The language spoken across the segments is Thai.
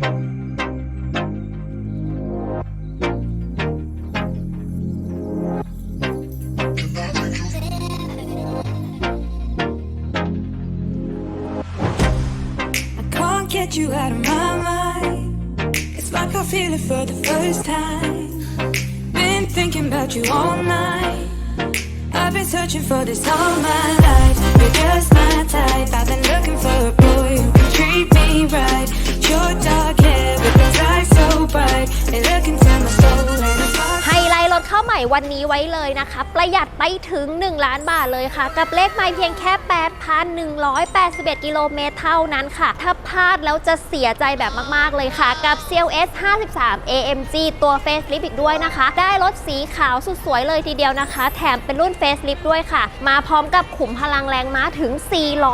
I can't get you out of my mind. It's like I feel it for the first time. Been thinking about you all night. I've been searching for this all my life. You're just my type. I've been looking for a boy who can treat me right. Your dark hair with those eyes so bright. They look into my soul ข้าใหม่วันนี้ไว้เลยนะคะ ประหยัดไปถึง 1 ล้านบาทเลยค่ะ กับเลขไม่เพียงแค่ 8,181 กิโลเมตรเท่านั้นค่ะ ถ้าพลาดแล้วจะเสียใจแบบมาก ๆ เลยค่ะ กับ CLS 53 AMG ตัว Facelift อีกด้วยนะคะ ได้รถสีขาวสุดสวยเลยทีเดียวนะคะ แถมเป็นรุ่น Facelift ด้วยค่ะ มาพร้อมกับขุมพลังแรงม้าถึง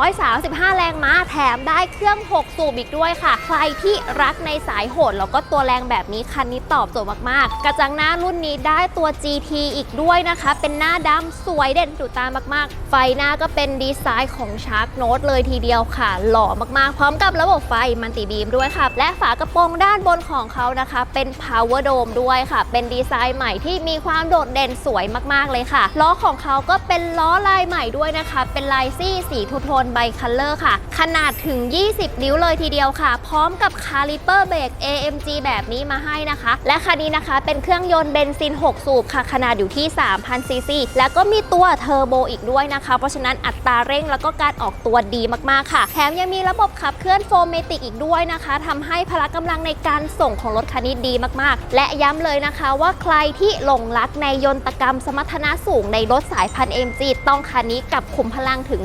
435 แรงม้า แถมได้เครื่อง 6 สูบอีกด้วยค่ะ ใครที่รักในสายโหดแล้วก็ตัวแรงแบบนี้คันนี้ตอบโจทย์มาก ๆ กระจังหน้ารุ่นนี้ได้ตัว GT อีกด้วยนะคะ เป็นหน้าดำสวยเด่นดุตามากๆ ไฟหน้าก็เป็นดีไซน์ของชาร์กโน e เลยทีเดียวค่ะ หล่อมากๆ พร้อมกับระบบไฟมันติบีมด้วยค่ะ และฝากระโปรงด้านบนของเขานะคะ เป็น Power Dome ด้วยค่ะ เป็นดีไซน์ใหม่ที่มีความโดดเด่นสวยมากๆเลยค่ะ ล้อของเขาก็เป็นล้อลายใหม่ด้วยนะคะ เป็นลายซี่สีทูโทนไบคัลเลอร์ค่ะ ขนาดถึง 20 นิ้วเลยทีเดียวค่ะ พร้อมกับคาลิเปอร์เบรก AMG แบบนี้มาให้นะคะ และคันนี้นะคะเป็นเครื่องยนต์เบนซิน 6 สูบค่ะ ขนาดอยู่ที่ 3,000ซีซีแล้วก็มีตัวเทอร์โบอีกด้วยนะคะ เพราะฉะนั้นอัตราเร่งแล้วก็การออกตัวดีมากๆค่ะ แถมยังมีระบบขับเคลื่อนโฟมเมติกอีกด้วยนะคะทำให้พละกำลังในการส่งของรถคันนี้ดีมากๆ และย้ำเลยนะคะว่าใครที่หลงรักในยนตกรรมสมรรถนะสูงในรถสายพัน MG ต้องคันนี้กับขุมพลังถึง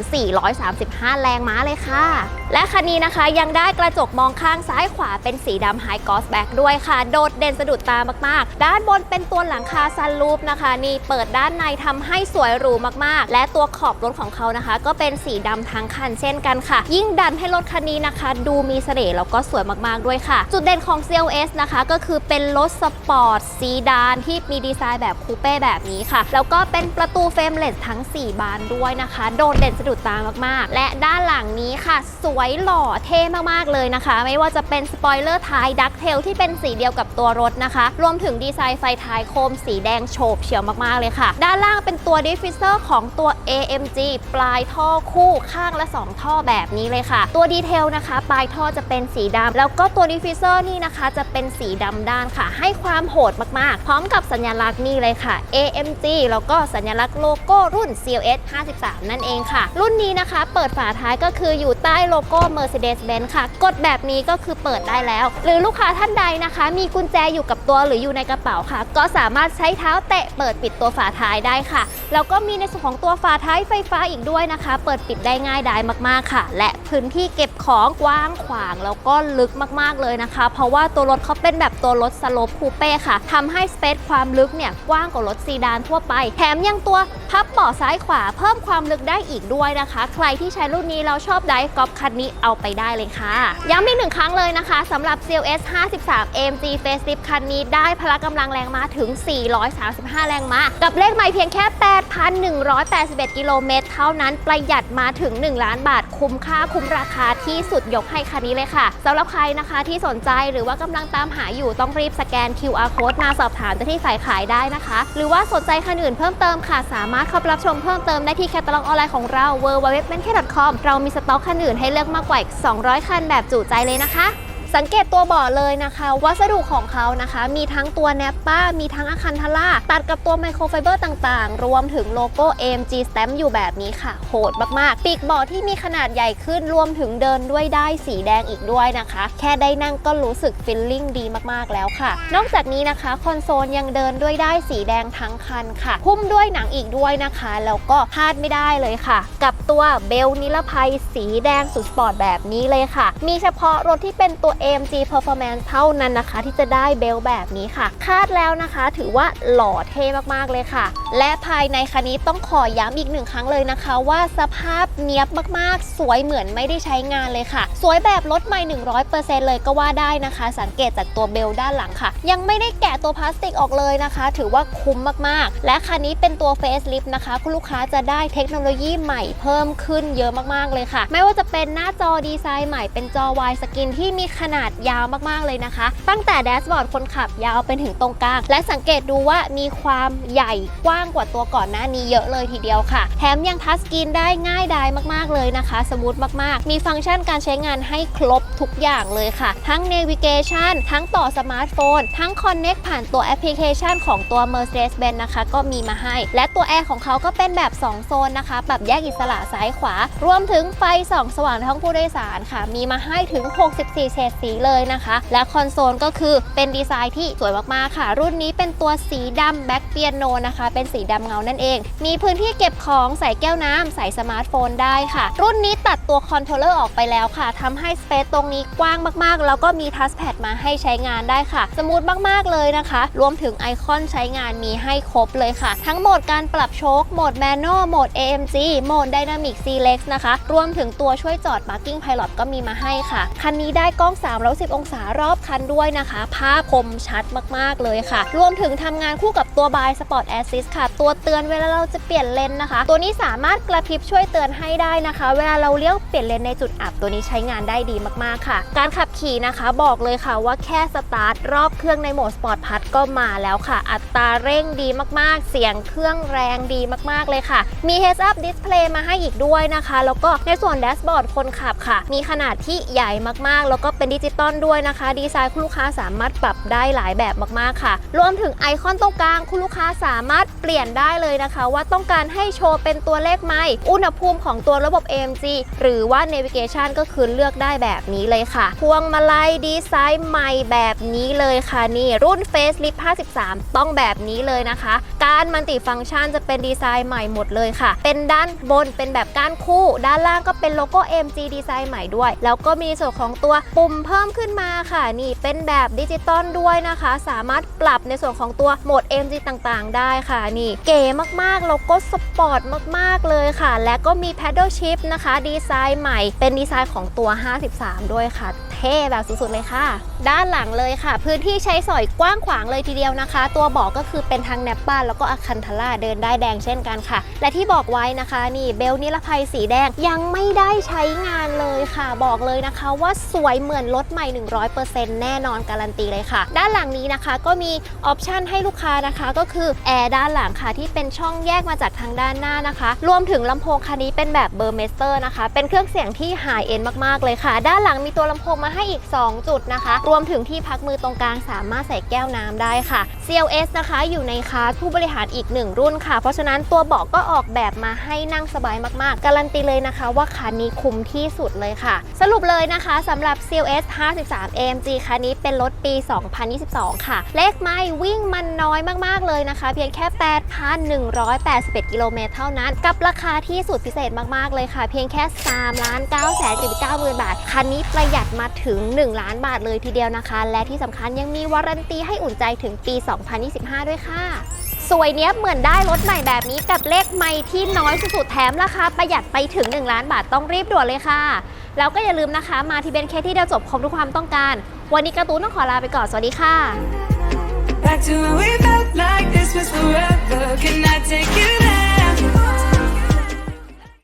435 แรงม้าเลยค่ะ และคันนี้นะคะยังได้กระจกมองข้างซ้ายขวาเป็นสีดำไฮกอสแบ็กด้วยค่ะ โดดเด่นสะดุดตามากๆ ด้านบนเป็นตัวหลังคาซันรูฟนะคะ นี่เปิดด้านในทำให้สวยหรูมากๆ และตัวขอบรถของเขานะคะ ก็เป็นสีดำทั้งคันเช่นกันค่ะ ยิ่งดันให้รถคันนี้นะคะ ดูมีเสน่ห์แล้วก็สวยมากๆด้วยค่ะ จุดเด่นของ CLS นะคะ ก็คือเป็นรถสปอร์ตซีดานที่มีดีไซน์แบบคูเป้แบบนี้ค่ะ แล้วก็เป็นประตูเฟรมเลสทั้ง 4 บานด้วยนะคะ โดดเด่นสะดุดตามากๆ และด้านหลังนี้ค่ะ สวยหล่อเท่มากๆเลยนะคะ ไม่ว่าจะเป็นสปอยเลอร์ท้ายดักเทลที่เป็นสีเดียวกับตัวรถนะคะ รวมถึงดีไซน์ไฟท้ายโคมสีแดงโฉบเฉียวมากๆเลยค่ะ ด้านล่างเป็นตัวดิฟฟิเซอร์ของตัว AMG ปลายท่อคู่ข้างละ 2 ท่อแบบนี้เลยค่ะ ตัวดีเทลนะคะ ปลายท่อจะเป็นสีดำแล้วก็ตัวดิฟฟิเซอร์นี่นะคะ จะเป็นสีดำด้านค่ะ ให้ความโหดมากๆ พร้อมกับสัญลักษณ์นี่เลยค่ะ AMG แล้วก็สัญลักษณ์โลโก้รุ่น CLS 53 นั่นเองค่ะ รุ่นนี้นะคะ เปิดฝาท้ายก็คืออยู่ใต้โลโก้ Mercedes-Benz ค่ะ กดแบบนี้ก็คือเปิดได้แล้ว หรือลูกค้าท่านใดนะคะ มีกุญแจอยู่กับตัวหรืออยู่ในกระเป๋าค่ะ ก็สามารถใช้เท้าเตะเปิดปิดตัวฝาท้ายได้ค่ะ แล้วก็มีในส่วนของตัวฝาท้ายไฟฟ้าอีกด้วยนะคะ เปิดปิดได้ง่ายดายมากๆค่ะ และพื้นที่เก็บของกว้างขวางแล้วก็ลึกมากๆเลยนะคะ เพราะว่าตัวรถเขาเป็นแบบตัวรถสโลปคูเป้ค่ะทำให้สเปซความลึกเนี่ยกว้างกว่ารถซีดานทั่วไป แถมยังตัวพับเบาะซ้ายขวาเพิ่มความลึกได้อีกด้วยนะคะ ใครที่ใช้รุ่นนี้แล้วชอบไดฟ์กอล์ฟคันนี้เอาไปได้เลยค่ะย้ำอีกหนึ่งครั้งเลยนะคะสำหรับ CLS 53 AMG Facelift คันนี้ได้พละกำลังแรงม้าถึง 400 435 แรงม้ากับเลขใหม่เพียงแค่ 8,181 กิโลเมตร เท่านั้นประหยัดมาถึง 1 ล้านบาท คุ้มค่าคุ้มราคาที่สุดยกให้คันนี้เลยค่ะสำหรับใครนะคะที่สนใจหรือว่ากำลังตามหาอยู่ต้องรีบสแกน QR code มาสอบถามเจ้าที่ฝ่ายขายได้นะคะ หรือว่าสนใจคันอื่นเพิ่มเติมค่ะ สามารถเข้าไปรับชมเพิ่มเติมได้ที่แคตตาล็อกออนไลน์ของเรา w w w b e n k e c o m เรามีสต็อกคันอื่นให้เลือกมากกว่า 200 คันแบบจุใจเลยนะคะ สังเกตตัวเบาะเลยนะคะ วัสดุของเขานะคะ มีทั้งตัวแนปป้า มีทั้งอาคันทล่า ตัดกับตัวไมโครไฟเบอร์ต่างๆ รวมถึงโลโก้ AMG Stamp อยู่แบบนี้ค่ะ โหดมากๆ ปีกเบาะที่มีขนาดใหญ่ขึ้นรวมถึงเดินด้วยได้สีแดงอีกด้วยนะคะ แค่ได้นั่งก็รู้สึกฟิลลิ่งดีมากๆแล้วค่ะ นอกจากนี้นะคะคอนโซลยังเดินด้วยได้สีแดงทั้งคันค่ะ หุ้มด้วยหนังอีกด้วยนะคะ แล้วก็พลาดไม่ได้เลยค่ะ กับตัวเบลนิรภัยสีแดงสุดสปอร์ตแบบนี้เลยค่ะ มีเฉพาะรถที่เป็นตัว AMG Performance เท่านั้นนะคะ ที่จะได้เบลแบบนี้ค่ะ คาดแล้วนะคะ ถือว่าหล่อเท่มากๆเลยค่ะ และภายในคันนี้ต้องขอย้ำอีกหนึ่งครั้งเลยนะคะ ว่าสภาพเนียบมากๆ สวยเหมือนไม่ได้ใช้งานเลยค่ะ สวยแบบรถใหม่ 100%เลยก็ว่าได้นะคะ สังเกตจากตัวเบลด้านหลังค่ะ ยังไม่ได้แกะตัวพลาสติกออกเลยนะคะ ถือว่าคุ้มมากๆ และคันนี้เป็นตัวเฟสลิฟนะคะ คุณลูกค้าจะได้เทคโนโลยีใหม่เพิ่มขึ้นเยอะมากๆเลยค่ะ ไม่ว่าจะเป็นหน้าจอดีไซน์ใหม่เป็นจอวายสกินที่มีขนาดยาวมากๆเลยนะคะ ตั้งแต่แดชบอร์ดคนขับยาวไปถึงตรงกลาง และสังเกตดูว่ามีความใหญ่กว้างกว่าตัวก่อนหน้านี้เยอะเลยทีเดียวค่ะ แถมยังทัชสกรีนได้ง่ายดายมากๆเลยนะคะ สมูทมากๆ มีฟังก์ชันการใช้งานให้ครบทุกอย่างเลยค่ะ ทั้ง Navigation ทั้งต่อสมาร์ทโฟน ทั้ง Connect ผ่านตัวแอปพลิเคชันของตัว Mercedes-Benz นะคะ ก็มีมาให้ และตัวแอร์ของเขาก็เป็นแบบ 2 โซนนะคะ แบบแยกอิสระซ้ายขวารวมถึงไฟส่องสว่างในห้องผู้โดยสารค่ะ มีมาให้ถึง 64 เฉดสีเลยนะคะ และคอนโซลก็คือเป็นดีไซน์ที่สวยมากๆค่ะ รุ่นนี้เป็นตัวสีดำแบ็คเปียโนนะคะ เป็นสีดำเงานั่นเอง มีพื้นที่เก็บของใส่แก้วน้ำใส่สมาร์ทโฟนได้ค่ะ รุ่นนี้ตัดตัวคอนโทรลเลอร์ออกไปแล้วค่ะทำให้สเปซตรงนี้กว้างมากๆ แล้วก็มีทัชแพดมาให้ใช้งานได้ค่ะ สมูทมากๆเลยนะคะ รวมถึงไอคอนใช้งานมีให้ครบเลยค่ะ ทั้งโหมดการปรับโชคโหมดแมนนวลโหมด AMG โหมด Dynamic Select นะคะ รวมถึงตัวช่วยจอด Parking Pilot ก็มีมาให้ค่ะ คันนี้ได้กล้อง310 องศารอบคันด้วยนะคะ ภาพคมชัดมากๆเลยค่ะ รวมถึงทำงานคู่กับตัว By Spot Assist ค่ะ ตัวเตือนเวลาเราจะเปลี่ยนเลนนะคะ ตัวนี้สามารถกระพริบช่วยเตือนให้ได้นะคะ เวลาเราเลี้ยวเปลี่ยนเลนในจุดอับตัวนี้ใช้งานได้ดีมากๆค่ะ การขับขี่นะคะบอกเลยค่ะว่าแค่สตาร์ทรอบเครื่องในโหมดสปอร์ตพัทก็มาแล้วค่ะ อัตราเร่งดีมากๆ เสียงเครื่องแรงดีมากๆเลยค่ะ มี Heads Up Display มาให้อีกด้วยนะคะ แล้วก็ในส่วนแดชบอร์ดคนขับค่ะ มีขนาดที่ใหญ่มากๆ แล้วก็เป็นดิจิตอลด้วยนะคะ ดีไซน์คุณลูกค้าสามารถปรับได้หลายแบบมากๆค่ะ รวมถึงไอคอนตรงกลางคุณลูกค้าสามารถเปลี่ยนได้เลยนะคะ ว่าต้องการให้โชว์เป็นตัวเลขไหมอุณหภูมิของตัวระบบ AMG หรือว่า Navigation ก็คือเลือกได้แบบนี้เลยค่ะ พวงมาลัยดีไซน์ใหม่แบบนี้เลยค่ะนี่รุ่น Facelift 53 ต้องแบบนี้เลยนะคะ การมัลติฟังก์ชันจะเป็นดีไซน์ใหม่หมดเลยค่ะ เป็นด้านบนเป็นแบบก้านคู่ ด้านล่างก็เป็นโลโก้ AMG ดีไซน์ใหม่ด้วย แล้วก็มีส่วนของตัวปุ่มเพิ่มขึ้นมาค่ะ นี่เป็นแบบดิจิตอลด้วยนะคะ สามารถปรับในส่วนของตัวโหมด MG ต่างๆ ได้ค่ะ นี่เก๋มากๆ แล้วก็สปอร์ตมากๆเลยค่ะ และก็มี Paddle Shift นะคะ ดีไซน์ใหม่ เป็นดีไซน์ของตัว 53 ด้วยค่ะ เท่แบบสุดๆเลยค่ะ ด้านหลังเลยค่ะ พื้นที่ใช้สอยกว้างขวางเลยทีเดียวนะคะ ตัวเบอกก็คือเป็นทั้งแนปป้าแล้วก็อาคันทาร่าเดินได้แดงเช่นกันค่ะ และที่บอกไว้นะคะนี่เบลนิรภัยสีแดงยังไม่ได้ใช้งานเลยค่ะ บอกเลยนะคะว่าสวยเหมือนรถใหม่ 100%แน่นอนการันตีเลยค่ะ ด้านหลังนี้นะคะก็มีออปชันให้ลูกค้านะคะก็คือแอร์ด้านหลังค่ะที่เป็นช่องแยกมาจากทางด้านหน้านะคะ รวมถึงลำโพงคันนี้เป็นแบบเบอร์เมสเตอร์นะคะ เป็นเครื่องเสียงที่ไฮเอ็นมากๆเลยค่ะ ด้านหลังมีตัวลำโพงมาให้อีก 2 จุดนะคะรวมถึงที่พักมือตรงกลางสามารถใส่แก้วน้ำได้ค่ะ CLS นะคะอยู่ในคาสผู้บริหารอีกหนึ่งรุ่นค่ะ เพราะฉะนั้นตัวเบาะก็ออกแบบมาให้นั่งสบายมากๆ การันตีเลยนะคะว่าคันนี้คุ้มที่สุดเลยค่ะ สรุปเลยนะคะสำหรับ CLS 53 AMG คันนี้เป็นรถปี 2022 ค่ะ เลขไม้วิ่งมันน้อยมากๆเลยนะคะ เพียงแค่ 8,181 กิโลเมตรเท่านั้น กับราคาที่สุดพิเศษมากๆเลยค่ะ เพียงแค่3ล้าน9แสน9หมื่นบาท คันนี้ประหยัดมาถึง 1 ล้านบาทเลยทีเดียวนะคะ และที่สำคัญยังมีวารันตีให้อุ่นใจถึงปี 2025 ด้วยค่ะ สวยเนี้ยเหมือนได้รถใหม่แบบนี้กับเลขไม่ที่น้อยสุดๆแถมราคาประหยัดไปถึง 1 ล้านบาทต้องรีบด่วนเลยค่ะ แล้วก็อย่าลืมนะคะมาที่เบนเคที่เดียวจบครบทุกความต้องการ วันนี้การ์ตูนต้องขอลาไปก่อนสวัสดีค่ะ Back to when we felt like this was forever. Can I take you there?